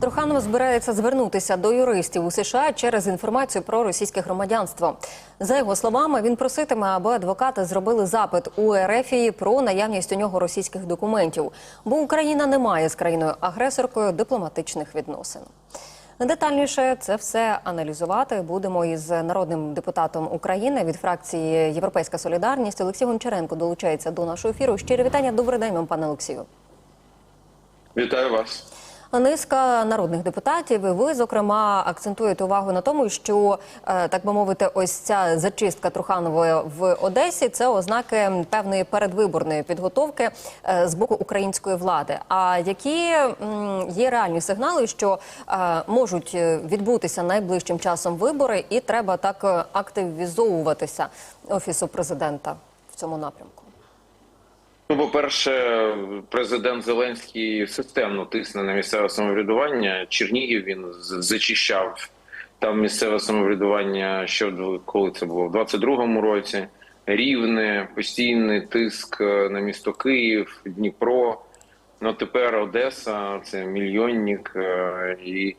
Труханов збирається звернутися до юристів у США через інформацію про російське громадянство. За його словами, він проситиме, аби адвокати зробили запит у Ерефії про наявність у нього російських документів, бо Україна не має з країною агресоркою дипломатичних відносин. Детальніше це все аналізувати будемо із народним депутатом України від фракції Європейська Солідарність Олексій Гончаренко долучається до нашого ефіру. Щирі вітання. Добрий день вам, пане Олексію. Вітаю вас. Низка народних депутатів, і ви зокрема акцентуєте увагу на тому, що е, так би мовити, ось ця зачистка Труханової в Одесі це ознаки певної передвиборної підготовки е, з боку української влади. А які є реальні сигнали, що е, можуть відбутися найближчим часом вибори, і треба так активізовуватися офісу президента в цьому напрямку? Ну, по-перше, президент Зеленський системно тисне на місцеве самоврядування. Чернігів він зачищав там місцеве самоврядування. Ще коли це було в 22-му році. Рівне, постійний тиск е, на місто Київ, Дніпро. Ну тепер Одеса, це мільйонник, е, і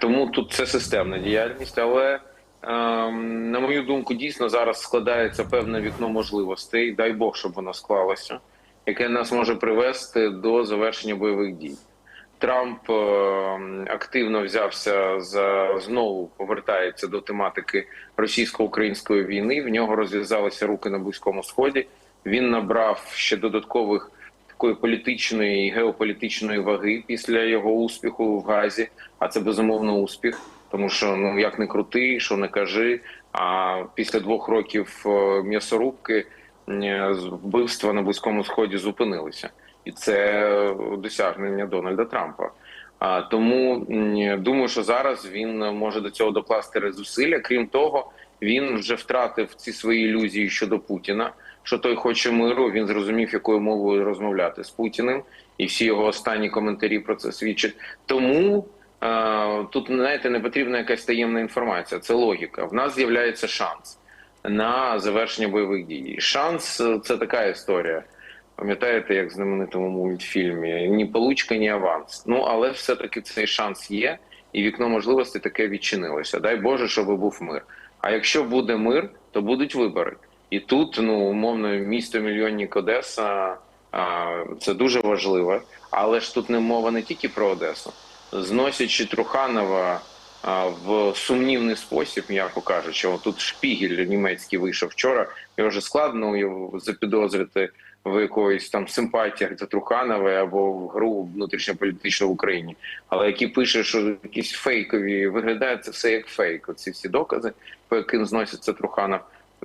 тому тут це системна діяльність. Але на мою думку, дійсно зараз складається певне вікно можливостей. Дай Бог, щоб воно склалося, яке нас може привести до завершення бойових дій. Трамп е, активно взявся за знову повертається до тематики російсько-української війни. В нього розв'язалися руки на близькому сході. Він набрав ще додаткових такої політичної і геополітичної ваги після його успіху в Газі. А це безумовно успіх, тому що ну як не крути, що не кажи. А після двох років е, м'ясорубки е, вбивства на близькому сході зупинилися, і це досягнення Дональда Трампа. А тому думаю, що зараз він може до цього докласти зусилля. Крім того, він вже втратив ці свої ілюзії щодо Путіна. Що той хоче миру, він зрозумів, якою мовою розмовляти з Путіним, і всі його останні коментарі про це свідчать. Тому е, тут знаєте, не потрібна якась таємна інформація. Це логіка. В нас з'являється шанс на завершення бойових дій. Шанс е, це така історія. Пам'ятаєте, як в знаменитому мультфільмі ні получка, ні аванс. Ну але все-таки цей шанс є, і вікно можливостей таке відчинилося. Дай Боже, щоб був мир. А якщо буде мир, то будуть вибори. І тут, ну умовно, місто мільйонник Одеса а, це дуже важливо. Але ж тут не мова не тільки про Одесу, зносячи Труханова в сумнівний спосіб, м'яко кажучи, тут шпігель німецький вийшов вчора. Його вже складно запідозрити в якоїсь там симпатіях до Труханової або в гру внутрішньополітичну в Україні. Але які пише, що якісь фейкові виглядає це все як фейк. Ці всі докази, по яким зноситься Труханов.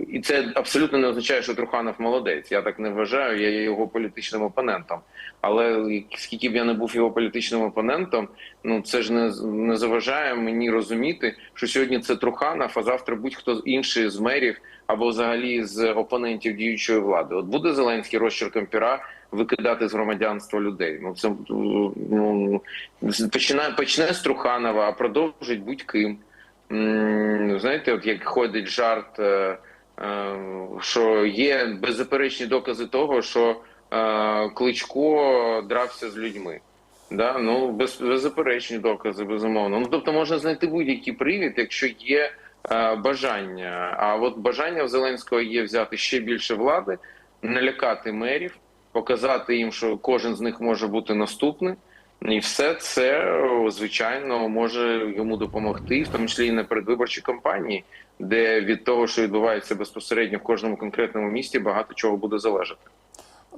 І це абсолютно не означає, що Труханов молодець. Я так не вважаю. Я є його політичним опонентом. Але скільки б я не був його політичним опонентом, ну це ж не, не заважає мені розуміти, що сьогодні це Труханов, а завтра будь-хто інший з мерів або взагалі з опонентів діючої влади. От буде Зеленський розчерком піра викидати з громадянства людей. Ну це ну починає почне з Труханова, а продовжить будь-ким. Знаєте, от як ходить жарт. Е, що є беззаперечні докази того, що е, Кличко дрався з людьми. Да? Ну, без, беззаперечні докази, безумовно. Ну, тобто можна знайти будь-який привід, якщо є е, бажання. А от бажання в Зеленського є взяти ще більше влади, налякати мерів, показати їм, що кожен з них може бути наступним. І все це, звичайно, може йому допомогти, в тому числі і на передвиборчій кампанії, де від того, що відбувається безпосередньо в кожному конкретному місті, багато чого буде залежати.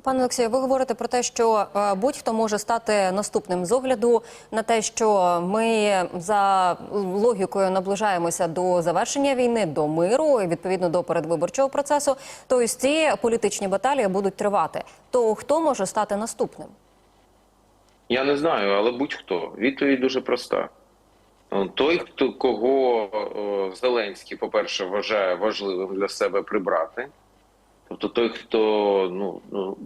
Пане Олексію, ви говорите про те, що е, будь-хто може стати наступним з огляду на те, що ми за логікою наближаємося до завершення війни, до миру і відповідно до передвиборчого процесу. То ось ці політичні баталії будуть тривати. То хто може стати наступним? Я не знаю, але будь-хто. Відповідь дуже проста. Той, хто кого Зеленський, по-перше, вважає важливим для себе прибрати. Тобто той, хто, ну, ну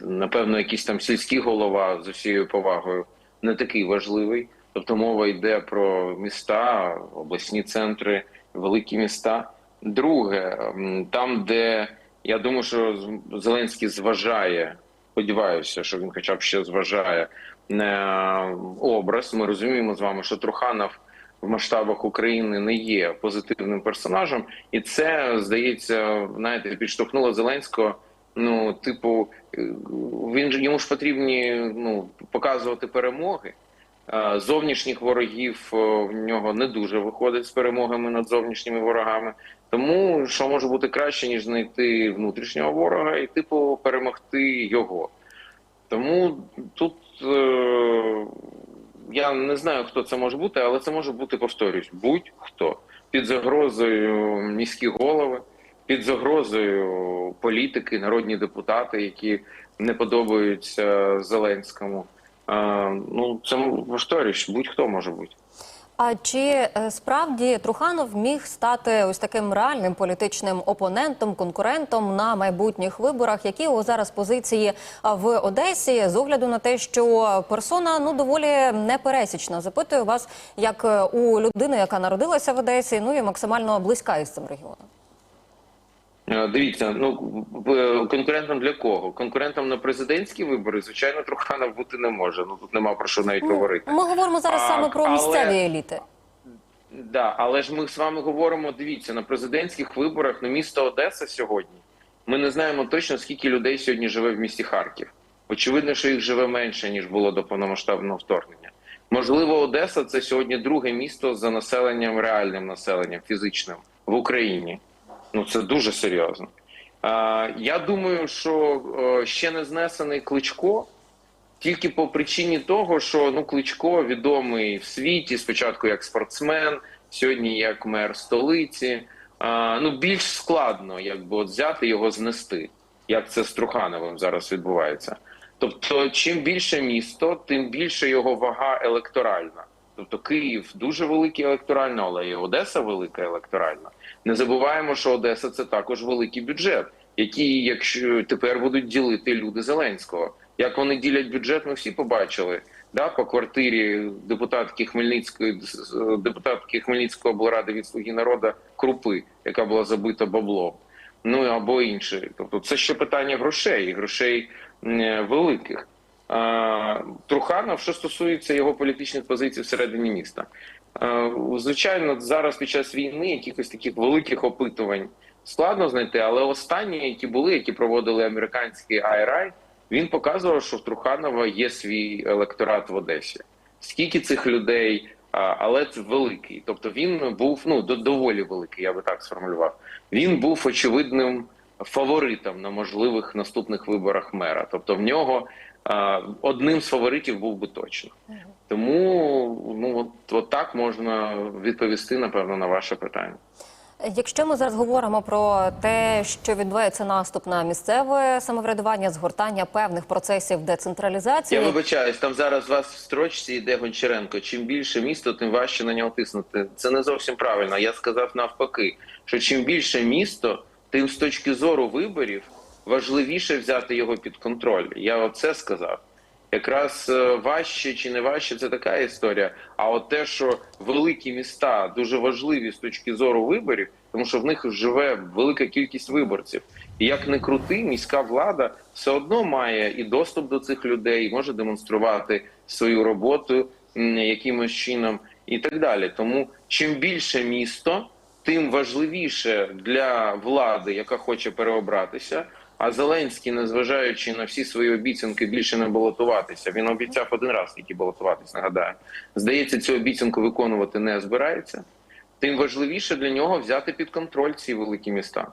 напевно, якийсь там сільський голова з усією повагою, не такий важливий. Тобто мова йде про міста, обласні центри, великі міста. Друге, там, де я думаю, що Зеленський зважає, сподіваюся, що він хоча б ще зважає е, образ. Ми розуміємо з вами, що Труханов в масштабах України не є позитивним персонажем, і це здається, знаєте, підштовхнуло Зеленського. Ну, типу, е, він ж- йому ж потрібні ну показувати перемоги. Е, Зовнішніх ворогів е, в нього не дуже виходить з перемогами над зовнішніми ворогами. Тому що може бути краще, ніж знайти внутрішнього ворога і типу перемогти його. Тому тут е, я не знаю, хто це може бути, але це може бути, повторюсь, будь-хто під загрозою міські голови, під загрозою політики, народні депутати, які не подобаються Зеленському. Ну це повторюсь, будь-хто може бути. А чи е, справді Труханов міг стати ось таким реальним політичним опонентом, конкурентом на майбутніх виборах? Які його зараз позиції в Одесі з огляду на те, що персона ну доволі непересічна? Запитую вас як е, у людини, яка народилася в Одесі, ну і максимально близька із цим регіоном. Е, Дивіться, ну в- конкурентом для кого? Конкурентом на президентські вибори, звичайно, Труханов бути не може. Ну тут нема про що навіть говорити. Ми говоримо зараз А, саме про але- місцеві еліти. Да, але ж ми з вами говоримо. Дивіться на президентських виборах на місто Одеса сьогодні. Ми не знаємо точно скільки людей сьогодні живе в місті Харків. Очевидно, що їх живе менше ніж було до повномасштабного вторгнення. Можливо, Одеса це сьогодні друге місто за населенням, реальним населенням, фізичним в Україні. Ну це дуже серйозно. Я думаю, що е, ще не знесений кличко тільки по причині того, що ну Кличко відомий в світі спочатку як спортсмен, сьогодні як мер столиці. А, ну більш складно, якби от взяти його знести, як це з Трухановим зараз відбувається. Тобто, чим більше місто, тим більше його вага електоральна. Тобто Київ дуже великий електорально, але і Одеса велика електоральна. Не забуваємо, що Одеса це також великий бюджет, який, якщо тепер будуть ділити люди Зеленського. Як вони ділять бюджет, ми всі побачили. Да, по квартирі депутатки Хмельницької депутатки Хмельницької облради від слуги народу Крупи, яка була забита баблом. Ну або інше. Тобто, це ще питання грошей, грошей великих. А, Труханов, що стосується його політичних позицій всередині міста, Е, звичайно, зараз під час війни якихось таких великих опитувань складно знайти, але останні, які були, які проводили американський IRI, він показував, що в Труханова є свій електорат в Одесі. Скільки цих людей, але це великий. Тобто він був ну до- доволі великий, я би так сформулював. Він був очевидним фаворитом на можливих наступних виборах мера. Тобто, в нього одним з фаворитів був би точно. Тому ну от, от так можна відповісти напевно на ваше питання. Якщо ми зараз говоримо про те, що відбувається наступ на місцеве самоврядування, згортання певних процесів децентралізації, Я вибачаюсь, там зараз у вас в строчці йде Гончаренко. Чим більше місто, тим важче на нього тиснути. Це не зовсім правильно. Я сказав навпаки, що чим більше місто, тим з точки зору виборів важливіше взяти його під контроль. Я оце сказав. Якраз е, важче чи не важче, це така історія. А от те, що великі міста дуже важливі з точки зору виборів, тому що в них живе велика кількість виборців. І як не крути, міська влада все одно має і доступ до цих людей, і може демонструвати свою роботу якимось чином і так далі. Тому чим більше місто, тим важливіше для влади, яка хоче переобратися. А Зеленський, незважаючи на всі свої обіцянки, більше не балотуватися. Він обіцяв один раз тільки балотуватись. Нагадаю, здається, цю обіцянку виконувати не збирається. Тим важливіше для нього взяти під контроль ці великі міста.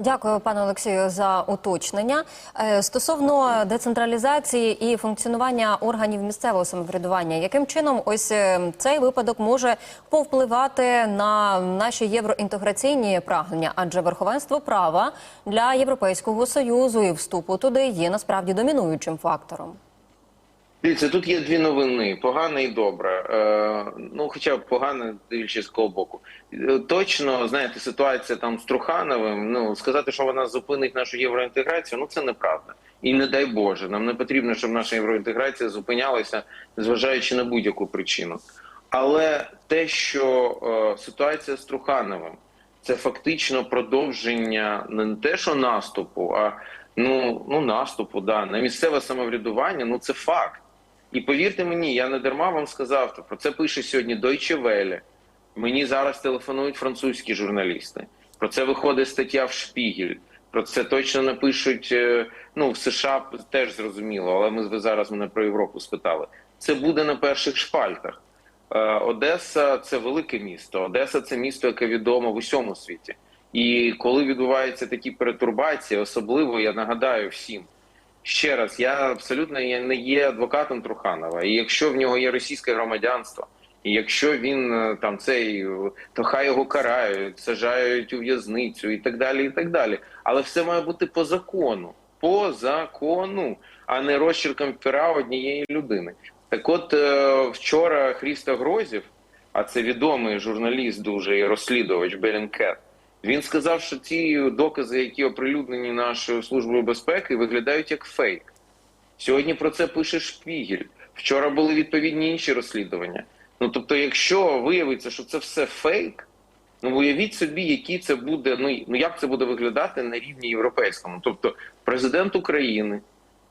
Дякую, пане Олексію, за уточнення. Е, Стосовно децентралізації і функціонування органів місцевого самоврядування, яким чином ось е, цей випадок може повпливати на наші євроінтеграційні прагнення? Адже верховенство права для Європейського союзу і вступу туди є насправді домінуючим фактором. Дивіться, тут є дві новини: погана і добра. Е, ну, хоча б погана, дивлячись з кого боку. Е, Точно, знаєте, ситуація там з Трухановим. Ну сказати, що вона зупинить нашу євроінтеграцію, ну це неправда. І не дай Боже, нам не потрібно, щоб наша євроінтеграція зупинялася, зважаючи на будь-яку причину. Але те, що е, ситуація з Трухановим, це фактично продовження не те, що наступу, а ну, ну наступу, да, на місцеве самоврядування, ну це факт. І повірте мені, я не дарма вам сказав, про це пише сьогодні Deutsche Welle. Мені зараз телефонують французькі журналісти. Про це виходить стаття в Шпігель. Про це точно напишуть. е, Ну в США теж зрозуміло, але ми ви зараз мене про Європу спитали. Це буде на перших шпальтах. Е, Одеса це велике місто. Одеса це місто, яке відомо в усьому світі. І коли відбуваються такі перетурбації, особливо я нагадаю всім. Ще раз, я абсолютно не є адвокатом Труханова. І якщо в нього є російське громадянство, і якщо він е, там цей, е, то хай його карають, сажають у в'язницю і так далі, і так далі. Але все має бути по закону, по закону, а не розчерком пера однієї людини. Так от е, вчора Хріста Грозів, а це відомий журналіст, дуже і розслідувач Белінкет, він сказав, що ті докази, які оприлюднені нашою службою безпеки, виглядають як фейк. Сьогодні про це пише Шпігель. Вчора були відповідні інші розслідування. Ну тобто, якщо виявиться, що це все фейк, ну уявіть собі, які це буде. Ну ну як це буде виглядати на рівні європейському. Тобто, президент України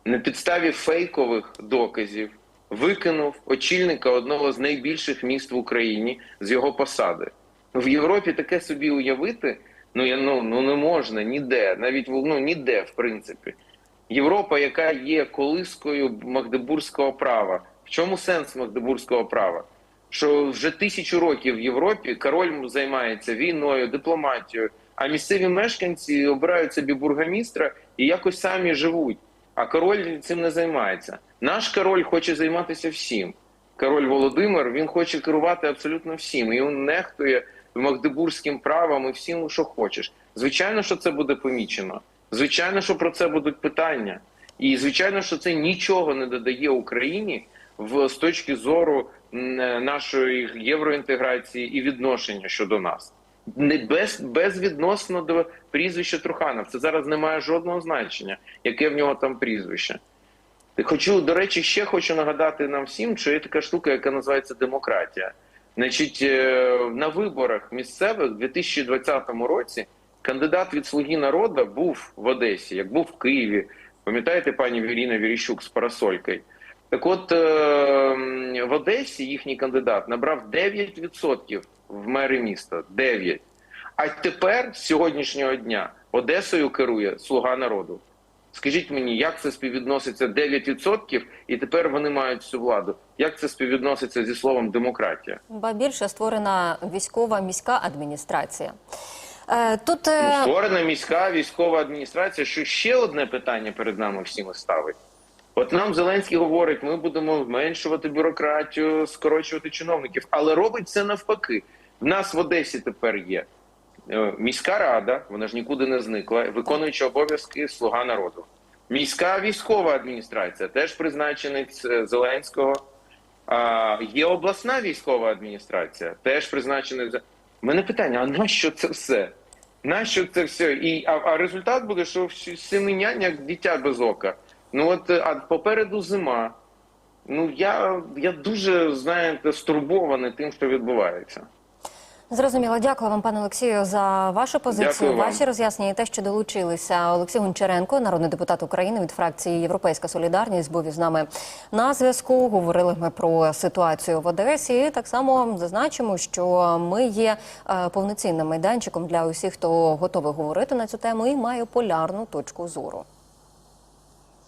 на підставі фейкових доказів викинув очільника одного з найбільших міст в Україні з його посади. В Європі таке собі уявити ну я ну, ну не можна ніде, навіть ну ніде, в принципі. Європа, яка є колискою Магдебурзького права. В чому сенс Магдебурзького права? Що вже тисячу років в Європі король займається війною, дипломатією, а місцеві мешканці обирають собі бургомістра і якось самі живуть. А король цим не займається. Наш король хоче займатися всім. Король Володимир він хоче керувати абсолютно всім. І він нехтує магдебурзьким правом і всім, що хочеш. Звичайно, що це буде помічено. Звичайно, що про це будуть питання. І звичайно, що це нічого не додає Україні в з точки зору нашої євроінтеграції і відношення щодо нас. Не без безвідносно до прізвища Труханов. Це зараз не має жодного значення, яке в нього там прізвище. Хочу, до речі, ще хочу нагадати нам всім, що є така штука, яка називається демократія. Значить, е, на виборах місцевих в 2020 році кандидат від Слуги народу був в Одесі, як був в Києві. Пам'ятаєте, пані Віріна Віріщук з парасолькою? Так от е, в Одесі їхній кандидат набрав 9% в мери міста. 9. А тепер, з сьогоднішнього дня, Одесою керує Слуга народу. Скажіть мені, як це співвідноситься 9% і тепер вони мають всю владу? Як це співвідноситься зі словом демократія? Ба більше створена військова міська адміністрація. Е, Тут е, Ну, Створена міська військова адміністрація, що ще одне питання перед нами всіми ставить. От нам Зеленський говорить, ми будемо зменшувати бюрократію, скорочувати чиновників, але робить це навпаки. В нас в Одесі тепер є міська рада, вона ж нікуди не зникла, виконуючи обов'язки слуга народу. Міська військова адміністрація, теж призначенець е, Зеленського. А, є обласна військова адміністрація, теж призначений. У мене питання: а нащо це все? Нащо це все? І, а, а результат буде, що всі семенянь, як дитя без ока. Ну от а попереду зима. Ну я, я дуже знаєте, стурбований тим, що відбувається. Зрозуміло, дякую вам, пане Олексію, за вашу позицію, Дякую вам. ваші роз'яснення і те, що долучилися. Олексій Гончаренко, народний депутат України від фракції Європейська Солідарність, був із нами на зв'язку. Говорили ми про ситуацію в Одесі. І так само зазначимо, що ми є е, повноцінним майданчиком для усіх, хто готовий говорити на цю тему і має полярну точку зору.